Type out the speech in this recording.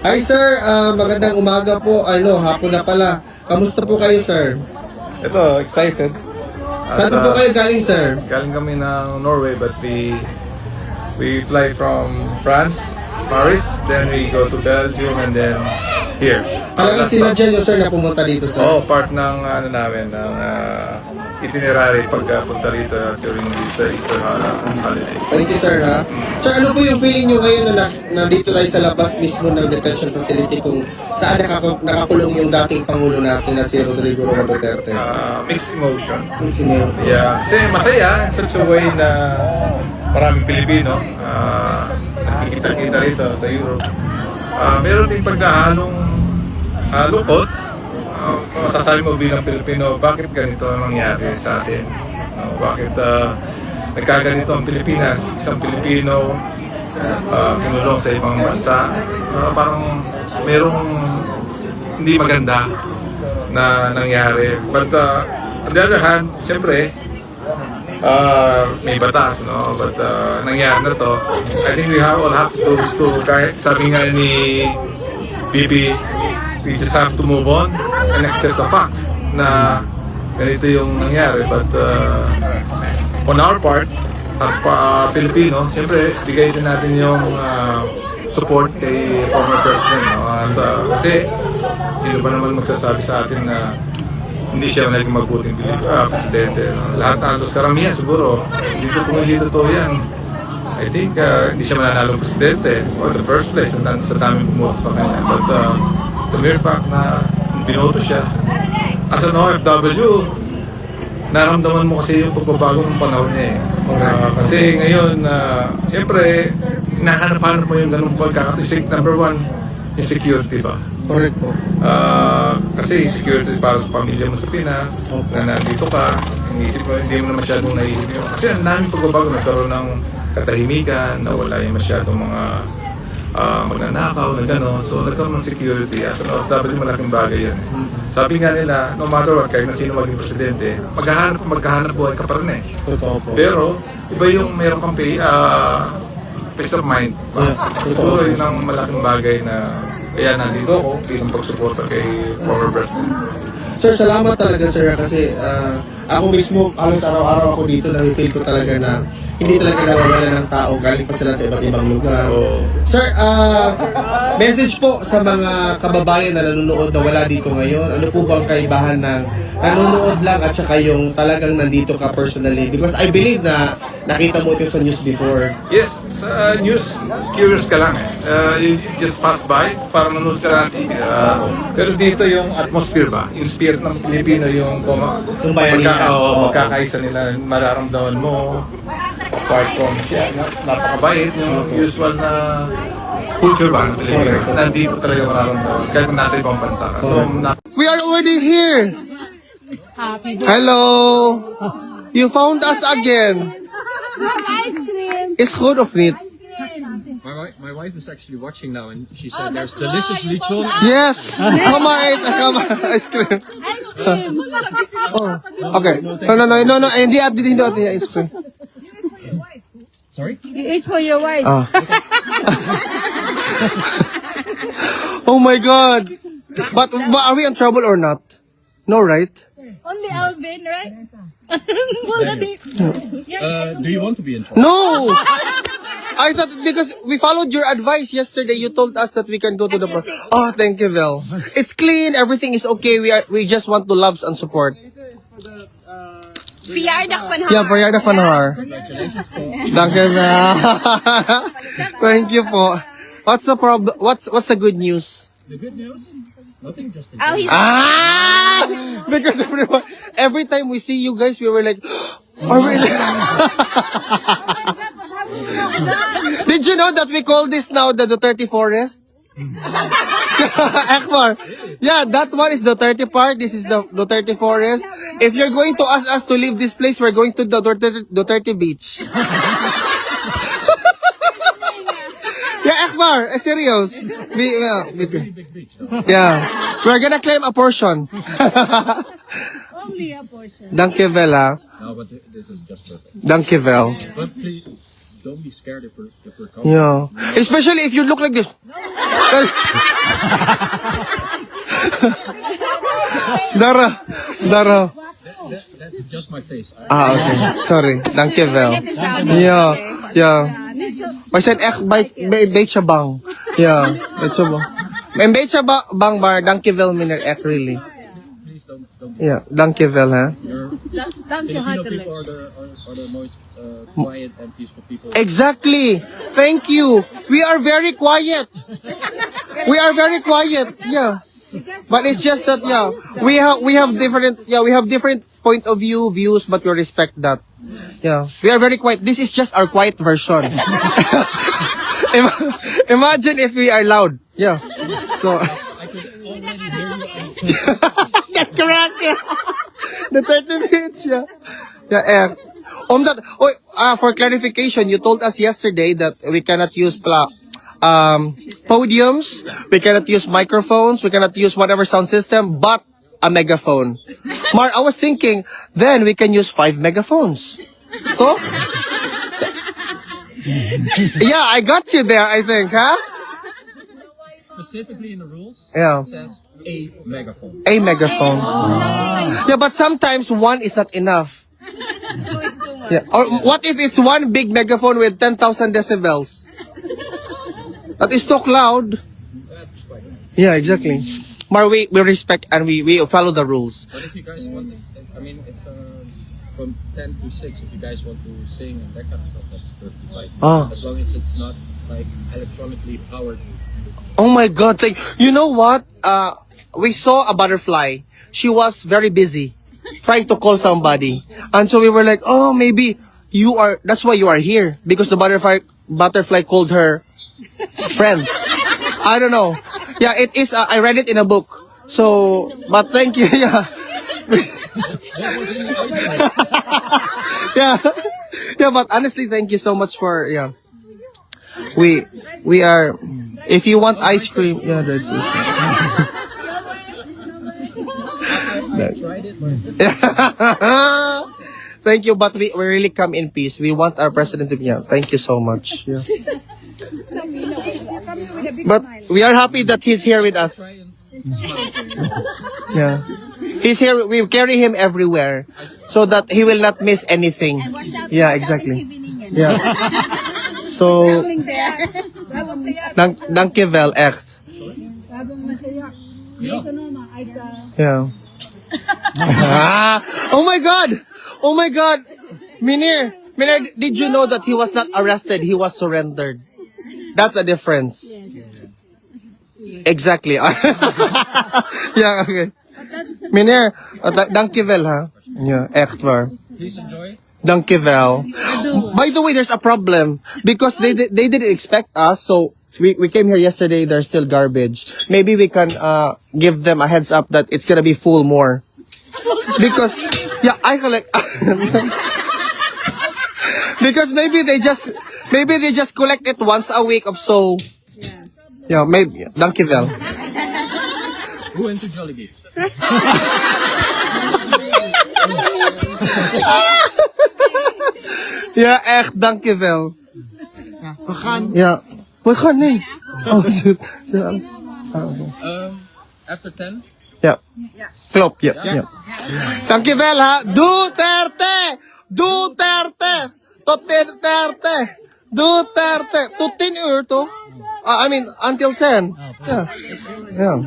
Hi sir, Ah, magandang umaga po. Ano, hapon na pala. Kamusta po kayo sir? Ito, excited. Saan po uh, kayo galing sir? Galing kami ng Norway but we we fly from France, Paris, then we go to Belgium and then here. Talagang Last stop. nyo sir na pumunta dito sir? Oh, part ng ano namin ng uh, itinerary pagpunta rito during this uh, Easter hol- holiday. Thank you sir ha. Sir, ano po yung feeling nyo ngayon na, na nandito tayo sa labas mismo ng detention facility kung saan nakaka- nakakulong yung dating Pangulo natin na si Rodrigo Roa Duterte? Uh, mixed emotion. Si Mayor. Yeah, kasi masaya in such a way na maraming Pilipino uh, nakikita-kita rito sa Europe. Ah, meron din pagkahalong uh, lungkot. Uh, masasabi mo bilang Pilipino, bakit ganito ang nangyari sa atin? Uh, bakit uh, nagkaganito ang Pilipinas? Isang Pilipino uh, kinulong sa ibang bansa. Uh, parang merong hindi maganda na nangyari. But uh, on the other hand, siyempre, uh, may batas, no? But uh, nangyari na to. I think we have all have to do is to, kahit sabi nga ni BP, we just have to move on and accept the fact na ganito yung nangyari. But uh, on our part, as pa Pilipino, siyempre, bigay din natin yung uh, support kay former president. No? As, uh, kasi, sino ba naman magsasabi sa atin na hindi siya naging mabuting Pilip, ah, presidente. No? Lahat halos karamihan siguro, dito kung hindi totoo yan, I think uh, hindi siya mananalo presidente or the first place and sa daming bumoto sa kanya. But uh, the mere fact na binoto siya, as an OFW, naramdaman mo kasi yung pagbabago ng panahon niya eh. Uh, kasi ngayon, uh, siyempre, nahanap-hanap mo yung ganung pagkakatisig. Number one, yung security ba? Correct po. Ah, kasi security para sa pamilya mo sa Pinas, na nandito ka, iniisip mo, hindi mo na masyadong naisip yun. Kasi ang daming pagbabago, nagkaroon ng katahimikan, nawala yung masyadong mga ah, magnanakaw na gano'n. So nagkaroon ng security. As an OFW, malaking bagay yan. eh. Sabi nga nila, no matter what, kahit na sino maging presidente, maghahanap, maghahanap buhay ka pa rin eh. Totoo po. Pero, iba yung meron kang pay, ah, peace of mind. Yeah, Siguro yun ang malaking bagay na kaya nandito ako bilang pagsuporta kay former president. Sir, salamat talaga sir kasi ah, ako mismo halos araw-araw ako dito na-feel ko talaga na hindi talaga nawawala ng tao galing pa sila sa iba't ibang lugar. Oo. Sir, ah, message po sa mga kababayan na nanonood na wala dito ngayon. Ano po bang kaibahan ng nanonood lang at saka yung talagang nandito ka personally? Because I believe na nakita mo ito sa news before. Yes, sa news, curious ka lang eh. Uh, you just pass by para manood ka lang ng TV. Uh, pero dito yung atmosphere ba? Yung spirit ng Pilipino, yung puma, Yung bayanihan. magka, oo, Oo. magkakaisa nila, mararamdaman mo. Apart from siya, na- napakabait, yung usual na culture ba ng Pilipino. Nandito talaga mararamdaman. Kahit kung nasa ibang bansa ka. So, na- We are already here. Hello. You found us again. Ice cream. It's good of it. My, wi- my wife is actually watching now and she said there's delicious lechon. Yes. Come on, eat. Come on, ice cream. Ice cream. Oh. Okay. No, no, no, no, no. Hindi at hindi at ice cream. Sorry? You eat for your wife. Ah. oh my God. But, but are we in trouble or not? No, right? Only Alvin, right? Uh, do you want to be in trouble? No. I thought because we followed your advice yesterday, you told us that we can go to the bus. Oh, thank you, Vel. It's clean. Everything is okay. We are. We just want to love and support. Verjaardag van haar. Yeah, verjaardag van haar. Congratulations po. Thank you, Vel. Thank you po. What's the problem? What's What's the good news? The good news? Nothing, just Oh, he's Ah! Because everyone, every time we see you guys, we were like, are we? Did you know that we call this now the Duterte Forest? Akbar. Yeah, that one is the Duterte Park. This is the Duterte Forest. If you're going to ask us to leave this place, we're going to the Duterte, Duterte Beach. Akbar, eh, serious. We, uh, we- big beach. yeah. We're gonna claim a portion. only a portion. Danke, Vel, ah. No, but th- this is just perfect. Danke, Vel. But please, don't be scared if we're, if we're coming. Yeah. Especially if you look like this. Dara. Dara. That, that's just my face. I, Ah, okay. Sorry. Dankjewel. Ja. Ja. Maar zijn echt bij, bij, beetje bang. Ja. Beetje bang. Een beetje ba bang, maar dankjewel meneer echt really. please don't, don't. Ja, dankjewel hè. You're, Dank je Filipino people are the, are, are the most uh, quiet and peaceful people. Exactly. Thank you. We are very quiet. We are very quiet. Yeah. But it's just that yeah, we have we have different yeah, we have different point of view, views, but we respect that. Yeah. We are very quiet. This is just our quiet version. Ima- Imagine if we are loud. Yeah. So I could already hear you. and That's correct. Yeah. The 30 minutes, yeah. Yeah, eh. Omdat, oh, uh, for clarification, you told us yesterday that we cannot use pla, um, podiums, we cannot use microphones, we cannot use whatever sound system, but a megaphone. Mar, I was thinking, then we can use five megaphones. To? yeah, I got you there, I think, huh? Specifically in the rules, Yeah. it says a megaphone. A megaphone. Yeah, but sometimes one is not enough. Yeah. Or what if it's one big megaphone with 10,000 decibels? That is too loud. That's quite. Yeah, exactly. Mar, we, we respect and we, we follow the rules. But if you guys want, to, I mean, if uh, from 10 to 6, if you guys want to sing and that kind of stuff, that's perfectly fine. Ah. As long as it's not like electronically powered. Oh my god, like, you know what? Uh we saw a butterfly. She was very busy trying to call somebody. And so we were like, "Oh, maybe you are that's why you are here because the butterfly butterfly called her friends." I don't know. Yeah, it is uh, I read it in a book. So, but thank you. Yeah. yeah. Yeah, but honestly, thank you so much for yeah. We we are if you want ice cream, yeah, there's this. Thank you, but we, we really come in peace. We want our president to be yeah. Thank you so much. Yeah. But we are happy that he's here with us. Yeah. He's here. We carry him everywhere so that he will not miss anything. Yeah, exactly. Yeah. So, dank, dank je wel, echt. Yeah. ah, oh my God! Oh my God! Minir, Minir, did you know that he was not arrested? He was surrendered. That's a difference. Exactly. yeah, okay. Meneer, uh, da- dankjewel ha. Ja, echt waar. please enjoy. Dankjewel. By the way, there's a problem because they di- they didn't expect us, so we, we came here yesterday. There's still garbage. Maybe we can uh give them a heads up that it's gonna be full more. Because yeah, I collect. because maybe they just maybe they just collect it once a week of so. Yeah, Yeah, maybe. Dankjewel. Who went to Jollibee? Ja, echt, dankjewel. Ja, we gaan. Ja, we gaan, nee. Oh, zo, zo. Oké. Um, after 10, Ja. Klopt, ja. ja. Dankjewel ha. Duterte! Duterte! Tot Duterte! Duterte. To 10 year to? Uh, I mean, until 10. Ah, yeah. Yeah.